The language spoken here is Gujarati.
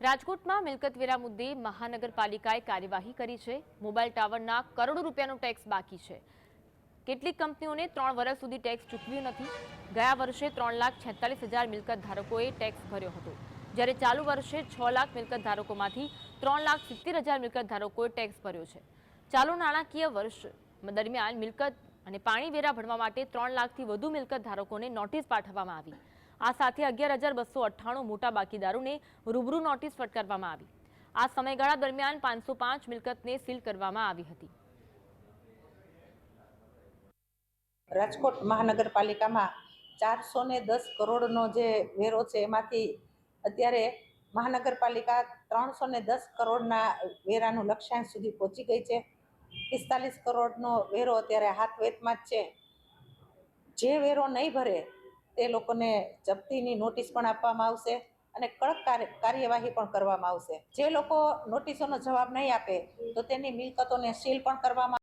રાજકોટમાં મિલકત વેરા મુદ્દે મહાનગરપાલિકાએ કાર્યવાહી કરી છે. મોબાઈલ ટાવરના કરોડો રૂપિયાનો ટેક્સ બાકી છે. કેટલીક કંપનીઓને ત્રણ વર્ષ સુધી ટેક્સ ચૂકવ્યું નથી. ગયા વર્ષે ત્રણ લાખ છેતાલીસ હજાર મિલકત ધારકોએ ટેક્સ ભર્યો હતો. જ્યારે ચાલુ વર્ષે છ લાખ મિલકત ધારકોમાંથી ત્રણ લાખ સિત્તેર હજાર મિલકત ધારકોએ ટેક્સ ભર્યો છે. ચાલુ નાણાકીય વર્ષ દરમિયાન મિલકત અને પાણી વેરા ભરવા માટે ત્રણ લાખથી વધુ મિલકત ધારકોને નોટિસ પાઠવવામાં આવી. આ સાથે અગિયાર હજાર બસો અઠ્ઠાણું મોટા બાકીદારોને રૂબરૂ નોટિસ ફટકારવામાં આવી. આ સમયગાળા દરમિયાન પાંચસો પાંચ મિલકતને સીલ કરવામાં આવી હતી. રાજકોટ મહાનગરપાલિકામાં ચારસો ને દસ કરોડનો જે વેરો છે એમાંથી અત્યારે મહાનગરપાલિકા ત્રણસો ને દસ કરોડના વેરાનું લક્ષ્યાંક સુધી પહોંચી ગઈ છે. પિસ્તાલીસ કરોડનો વેરો અત્યારે હાથ વેતમાં જ છે. જે વેરો નહીં ભરે તે લોકોને જપ્તીની નોટિસ પણ આપવામાં આવશે અને કડક કાર્ય- કાર્યવાહી પણ કરવામાં આવશે. જે લોકો નોટિસોનો જવાબ નહીં આપે, તો તેની મિલકતોને સીલ પણ કરવામાં